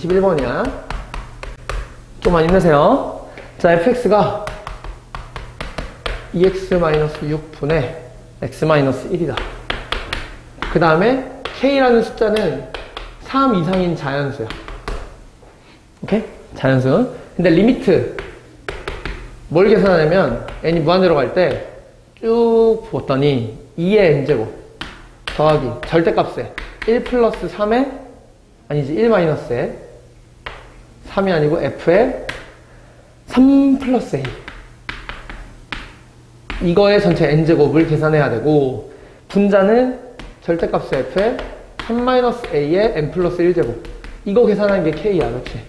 21번이야. 좀만 힘내세요. 자, fx가 2x-6분의 x-1이다. 그 다음에 k라는 숫자는 3 이상인 자연수야. 오케이? 자연수. 근데 리미트 뭘 계산하냐면 n이 무한대로 갈 때 쭉 보았더니 2의 n제곱 더하기 절대값에 1 플러스 3에 아니지 1 마이너스에 3이 아니고 f에 3 플러스 a. 이거의 전체 n제곱을 계산해야 되고 분자는 절대값수 f에 3 마이너스 a에 n 플러스 1제곱. 이거 계산하는 게 k야 그렇지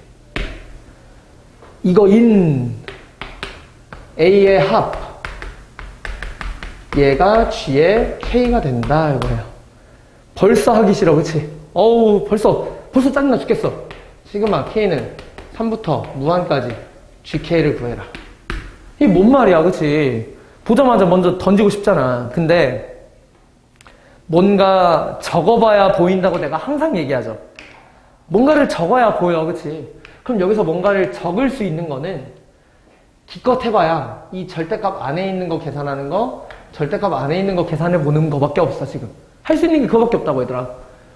이거 인 a의 합 얘가 g의 k가 된다 이거예요. 벌써 하기 싫어 그치? 어우 벌써 벌써 짜증나 죽겠어. 시그마 k는 3부터 무한까지 gk를 구해라. 이게 뭔 말이야 그치? 보자마자 먼저 던지고 싶잖아. 근데 뭔가 적어봐야 보인다고 내가 항상 얘기하죠. 뭔가를 적어야 보여 그치? 그럼 여기서 뭔가를 적을 수 있는 거는 기껏 해봐야 이 절대값 안에 있는 거 계산하는 거 절대값 안에 있는 거 계산해 보는 거밖에 없어 지금. 할 수 있는 게 그거밖에 없다고 얘들아.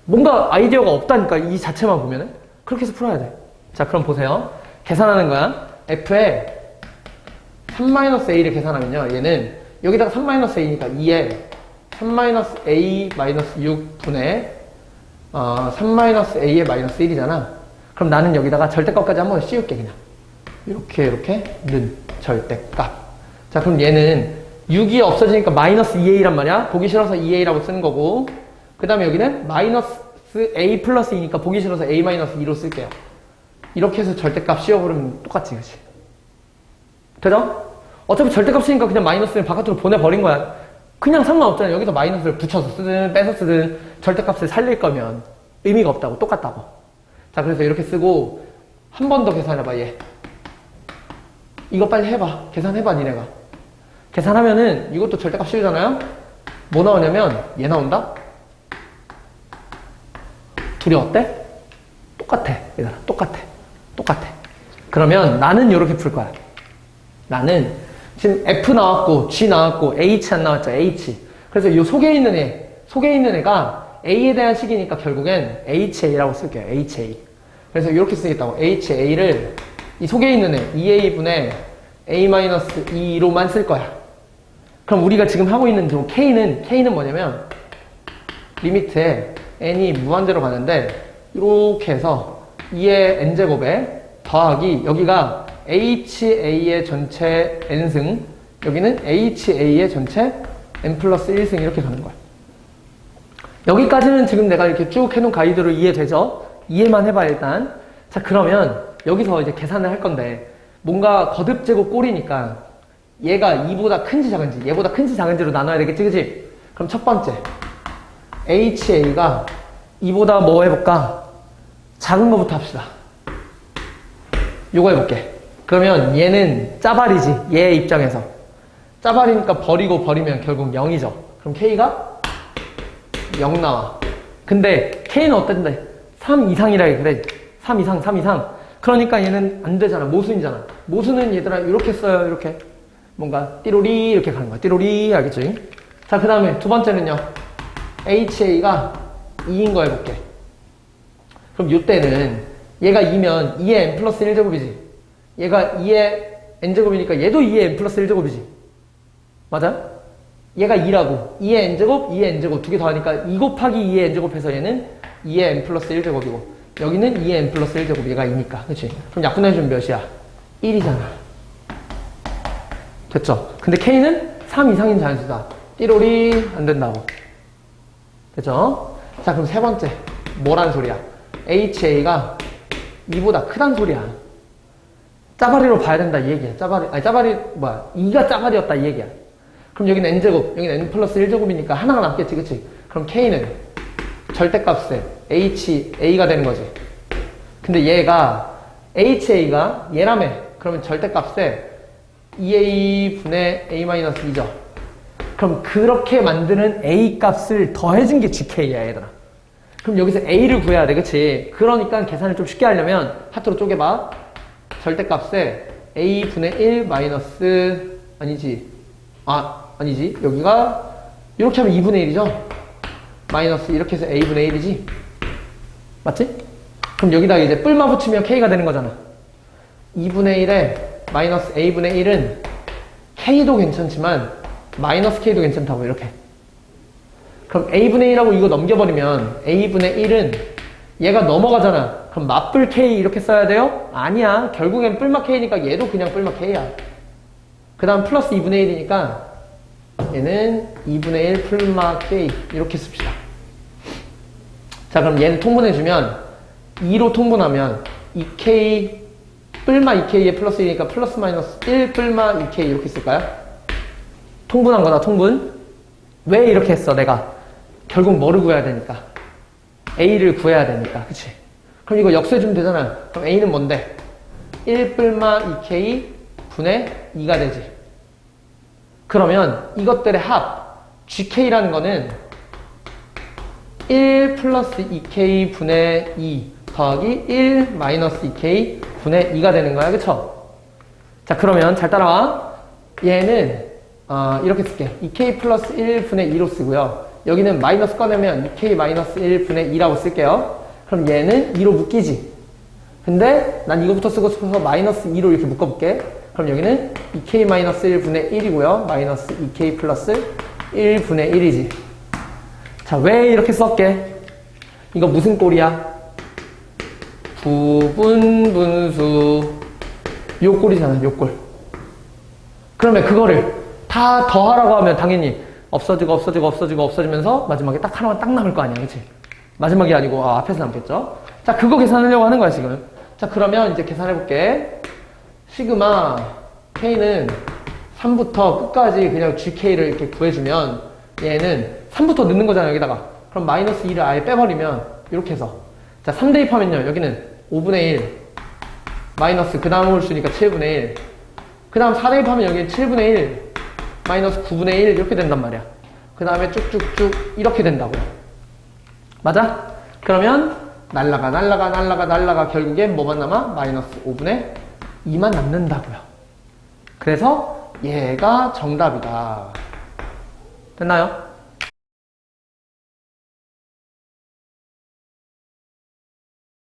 뭔가 아이디어가 없다니까 이 자체만 보면은. 그렇게 해서 풀어야 돼 자 그럼 보세요. 계산하는 거야. f에 3-a를 계산하면요. 얘는 여기다가 3-a니까 2에 3-a-6분의 어, 3-a의 마이너스 1이잖아. 그럼 나는 여기다가 절대값까지 한번 씌울게 그냥. 이렇게 이렇게 는 절대값. 자 그럼 얘는 6이 없어지니까 마이너스 2a란 말이야. 보기 싫어서 2a라고 쓰는 거고. 그 다음에 여기는 마이너스 a 플러스 2니까 보기 싫어서 a 마이너스 2로 쓸게요 이렇게 해서 절대값 씌워버리면 똑같지 그치? 되죠? 어차피 절대값이니까 그냥 마이너스를 바깥으로 보내버린 거야. 그냥 상관없잖아. 여기서 마이너스를 붙여서 쓰든 빼서 쓰든 절대값을 살릴 거면 의미가 없다고 똑같다고. 자 그래서 이렇게 쓰고 한 번 더 계산해봐 얘. 이거 빨리 해봐. 계산해봐 니네가. 계산하면은 이것도 절대값 씌우잖아요? 뭐 나오냐면 얘 나온다? 둘이 어때? 똑같아 얘들아. 똑같아 똑같아. 그러면 나는 이렇게 풀 거야. 나는 지금 F 나왔고 G 나왔고 H 안 나왔죠 H. 그래서 이 속에 있는 애 속에 있는 애가 A에 대한 식이니까 결국엔 HA라고 쓸게요 HA 그래서 이렇게 쓰겠다고 HA를 이 속에 있는 애 2A분의 A-2로만 쓸 거야. 그럼 우리가 지금 하고 있는 저 K는 K는 뭐냐면 리미트에 n이 무한대로 가는데 이렇게 해서 2의 n제곱에 더하기 여기가 ha의 전체 n승 여기는 ha의 전체 n 플러스 1승 이렇게 가는 거야 여기까지는 지금 내가 이렇게 쭉 해놓은 가이드로 이해되죠? 이해만 해봐 일단 자 그러면 여기서 이제 계산을 할 건데 뭔가 거듭제곱 꼴이니까 얘가 2보다 큰지 작은지 얘보다 큰지 작은지로 나눠야 되겠지 그치? 그럼 첫 번째 HA가 이보다 뭐 해볼까? 작은 거부터 합시다. 요거 해볼게. 그러면 얘는 짜발이지. 얘 입장에서. 짜발이니까 버리고 버리면 결국 0이죠. 그럼 K가 0 나와. 근데 K는 어떤데? 3 이상이라 그래. 3 이상, 3 이상. 그러니까 얘는 안 되잖아. 모순이잖아. 모순은 얘들아 이렇게 써요. 이렇게. 뭔가 띠로리 이렇게 가는 거야. 띠로리 알겠지? 자, 그 다음에 두 번째는요. HA가 2인 거 해볼게. 그럼 이때는 얘가 2면 2의 n 플러스 1제곱이지. 얘가 2의 n제곱이니까 얘도 2의 n 플러스 1제곱이지. 맞아? 얘가 2라고. 2의 n제곱, 2의 n제곱 두 개 더하니까 2 곱하기 2의 n제곱 해서 얘는 2의 n 플러스 1제곱이고 여기는 2의 n 플러스 1제곱 얘가 2니까. 그치? 그럼 약분해 주면 몇이야? 1이잖아. 됐죠? 근데 k는 3 이상인 자연수다. 띠로리 안 된다고. 됐죠? 자, 그럼 세 번째. 뭐란 소리야? HA가 2보다 크단 소리야. 짜바리로 봐야 된다, 이 얘기야. 짜바리, 아니, 짜바리, 뭐야. 2가 짜바리였다, 이 얘기야. 그럼 여기는 n제곱, 여기는 n 플러스 1제곱이니까 하나가 남겠지, 그치? 그럼 K는 절대값에 H, A가 되는 거지. 근데 얘가, HA가 얘라며. 그러면 절대값에 2A분의 그럼 여기서 a를 구해야 돼, 그치? 그러니까 계산을 좀 쉽게 하려면 하트로 쪼개봐. 절대값에 a분의 1 마이너스 아니지. 아, 아니지. 여기가 이렇게 하면 2분의 1이죠? 마이너스 이렇게 해서 a분의 1이지? 맞지? 그럼 여기다 이제 뿔만 붙이면 k가 되는 거잖아. 2분의 1에 마이너스 a분의 1은 k도 괜찮지만 마이너스 k도 괜찮다고 이렇게. 그럼 a분의 1하고 이거 넘겨버리면 a분의 1은 얘가 넘어가잖아. 그럼 맞불 k 이렇게 써야 돼요? 아니야. 결국엔 뿔마 k니까 얘도 그냥 뿔마 k야. 그 다음 플러스 2분의 1이니까 얘는 2분의 1 뿔마 k 이렇게 씁시다. 자 그럼 얘는 통분해주면 2로 통분하면 2k 뿔마 2k에 플러스 1이니까 플러스 마이너스 1 뿔마 2k 이렇게 쓸까요? 통분한 거다 통분 왜 이렇게 했어 내가 결국 뭐를 구해야 되니까? A를 구해야 되니까. 그치? 그럼 이거 역수해주면 되잖아. 그럼 a는 뭔데? 1 뿔마 2k 분의 2가 되지. 그러면 이것들의 합 gk라는 거는 1 플러스 2k 분의 2 더하기 1 마이너스 2k 분의 2가 되는 거야. 그쵸? 자 그러면 잘 따라와. 얘는 어, 이렇게 쓸게. 2k 플러스 1 분의 2로 쓰고요 여기는 마이너스 꺼내면 2k 마이너스 1 분의 2라고 쓸게요 그럼 얘는 2로 묶이지 근데 난 이거부터 쓰고 싶어서 마이너스 2로 이렇게 묶어볼게 그럼 여기는 2k 마이너스 1 분의 1이고요 마이너스 2k 플러스 1 분의 1이지 자, 왜 이렇게 썼게? 이거 무슨 꼴이야? 부분 분수 요 꼴이잖아, 요 꼴. 그러면 그거를 다 더하라고 하면 당연히 없어지고 없어지고 없어지고 없어지면서 마지막에 딱 하나만 딱 남을 거 아니야, 그치? 마지막이 아니고 아, 앞에서 남겠죠? 자, 그거 계산하려고 하는 거야, 지금. 자, 그러면 이제 계산해볼게. 시그마 K는 3부터 끝까지 그냥 GK를 이렇게 구해주면 얘는 3부터 넣는 거잖아요, 여기다가. 그럼 마이너스 2를 아예 빼버리면 이렇게 해서. 자, 3 대입하면요, 여기는 5분의 1 마이너스 그 다음 홀수니까 7분의 1. 그 다음 4 대입하면 여기 7분의 1 마이너스 9분의 1 이렇게 된단 말이야. 그 다음에 쭉쭉쭉 이렇게 된다고요. 맞아? 그러면 날라가 날라가 날라가 날라가 결국엔 뭐만 남아? 마이너스 5분의 2만 남는다고요. 그래서 얘가 정답이다. 됐나요?